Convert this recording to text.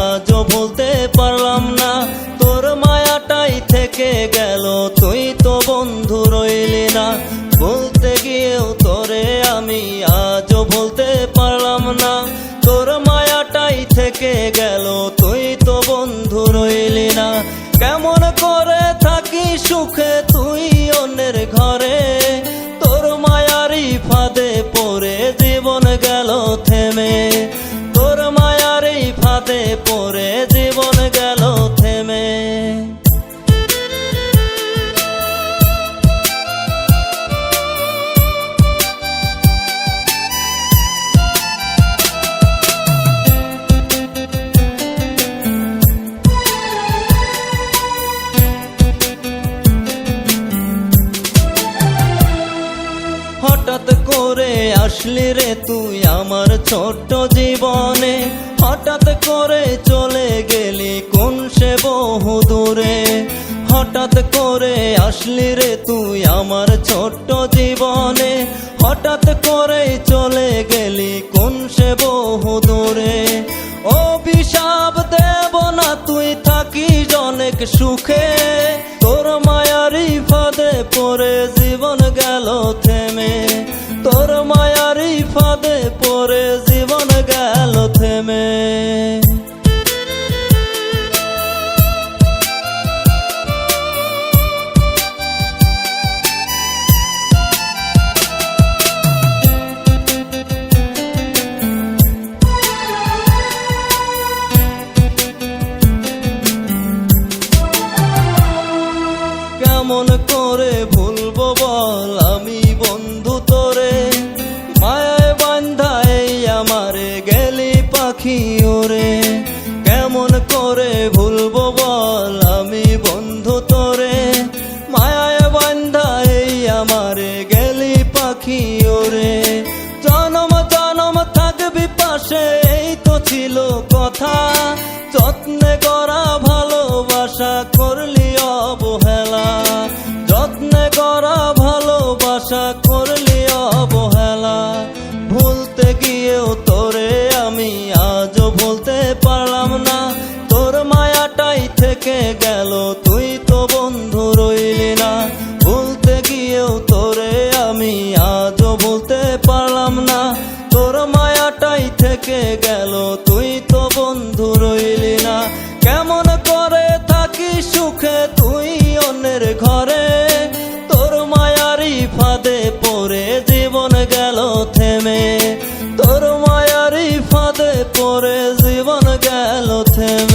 আজও বলতে পারলাম না, তোর মায়াটাই থেকে গেল, তুই তো বন্ধু রইলি না। বলতে গিয়েও তোরে আমি আজও বলতে পারলাম না, তোর মায়াটাই থেকে গেল, তুই তো বন্ধু রইলি না। কেমন করে থাকি সুখে, তুই অন্যের ঘরে ফাঁদে পড়ে জীবন গেল থেমে। হঠাৎ করে আসলি রে তুই আমার ছোট্ট জীবনে। হঠাৎ করে চলে গেলি কোন সে বহু দূরে? হঠাৎ করে আসলি রে তুই আমার ছোট্ট জীবনে। হঠাৎ করে চলে গেলি কোন সে বহু দূরে? অভিশাপ দেব না তুই থাকিস অনেক সুখে। তোর মায়ারি ফাঁদে পড়ে জীবন গেল বল আমি বন্ধু তোরে। মায়ায় বান্ধাই আমারে গেলি পাখি ওরে। কেমন করে ভুলবো বল, আমি বন্ধু তোরে। মায়ায় বান্ধাই আমারে গেলি পাখি ওরে। জনম জনম থাকবি পাশে, এই তো ছিল কথা। থেকে গেল, তুই তো বন্ধু রইলি না। ভুলতে গিয়েও তোরে আমি আজও বলতে পারলাম না। তোর মায়াটাই থেকে গেল, তুই তো বন্ধু রইলি না। কেমন করে থাকি সুখে তুই অন্যের ঘরে? তোর মায়ারি ফাঁদে পরে জীবন গেল থেমে। তোর মায়ারি ফাঁদে পরে জীবন গেল থেমে।